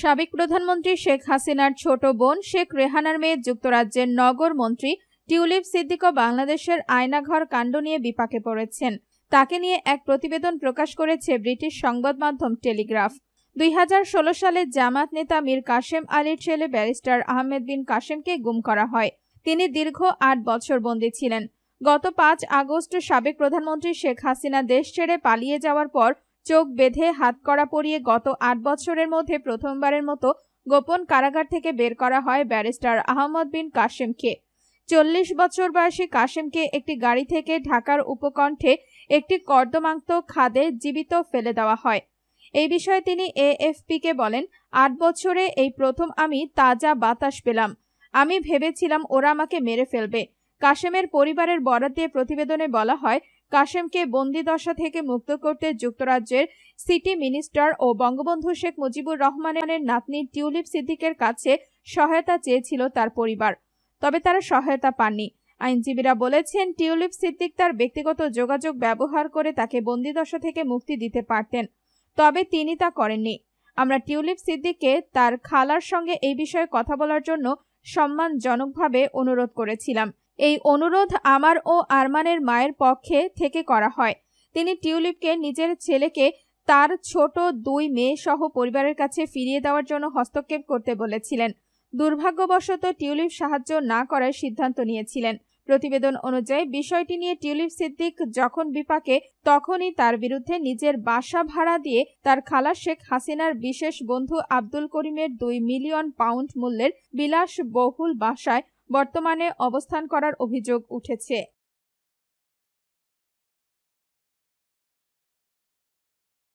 সাবেক প্রধানমন্ত্রী শেখ হাসিনার ছোট বোন শেখ রেহানার মেয়ে যুক্তরাজ্যের নগর মন্ত্রী টিউলিপ সিদ্দিকও বাংলাদেশের আয়নাঘর কাণ্ড নিয়ে বিপাকে পড়েছেন। তাকে নিয়ে এক প্রতিবেদন প্রকাশ করেছে ব্রিটিশ সংবাদ মাধ্যম টেলিগ্রাফ। দুই হাজার ষোলো সালে জামাত নেতা মীর কাশেম আলীর ছেলে ব্যারিস্টার আহমেদ বিন কাশেমকে গুম করা হয়। তিনি দীর্ঘ আট বছর বন্দী ছিলেন। গত পাঁচ আগস্ট সাবেক প্রধানমন্ত্রী শেখ হাসিনা দেশ ছেড়ে পালিয়ে যাওয়ার পর চোখ বেঁধে হাতকড়া পরিয়ে গত আট বছরের মধ্যে প্রথমবারের মতো গোপন কারাগার থেকে বের করা হয় ব্যারিস্টার আহমদ বিন কাশেমকে। চল্লিশ বছর বয়সী কাশেমকে একটি গাড়ি থেকে ঢাকার উপকণ্ঠে একটি কর্দমাক্ত খাদে জীবিত ফেলে দেওয়া হয়। এই বিষয়ে তিনি এএফপিকে বলেন, আট বছরে এই প্রথম আমি তাজা বাতাস পেলাম। আমি ভেবেছিলাম ওরা আমাকে মেরে ফেলবে। কাশেমের পরিবারের বরাদ দিয়ে প্রতিবেদনে বলা হয় কাশেমকে বন্দিদশা থেকে মুক্ত করতে যুক্তরাজ্যের সিটি মিনিস্টার ও বঙ্গবন্ধু শেখ মুজিবুর রহমানের নাতনি টিউলিপ সিদ্দিকের কাছে সহায়তা চেয়েছিল তার পরিবার, তবে তারা সহায়তা পাননি। আইনজীবীরা বলেছেন, টিউলিপ সিদ্দিক তার ব্যক্তিগত যোগাযোগ ব্যবহার করে তাকে বন্দিদশা থেকে মুক্তি দিতে পারতেন, তবে তিনি তা করেননি। আমরা টিউলিপ সিদ্দিককে তার খালার সঙ্গে এই বিষয়ে কথা বলার জন্য সম্মানজনকভাবে অনুরোধ করেছিলাম। এই অনুরোধ আমার ও আরমানের মায়ের পক্ষে থেকে করা হয়। তিনি টিউলিপকে নিজের ছেলেকে তার ছোট দুই মেয়ে সহ পরিবারের কাছে ফিরিয়ে দেওয়ার জন্য হস্তক্ষেপ করতে বলেছিলেন। দুর্ভাগ্যবশত টিউলিপ সাহায্য না করার সিদ্ধান্ত নিয়েছিলেন। প্রতিবেদন অনুযায়ী বিষয়টি নিয়ে টিউলিপ সিদ্দিক যখন বিপাকে, তখনই তার বিরুদ্ধে নিজের বাসা ভাড়া দিয়ে তার খালা শেখ হাসিনার বিশেষ বন্ধু আব্দুল করিমের দুই মিলিয়ন পাউন্ড মূল্যের বিলাস বহুল বাসায় বর্তমানে অবস্থান করার অভিযোগ উঠেছে।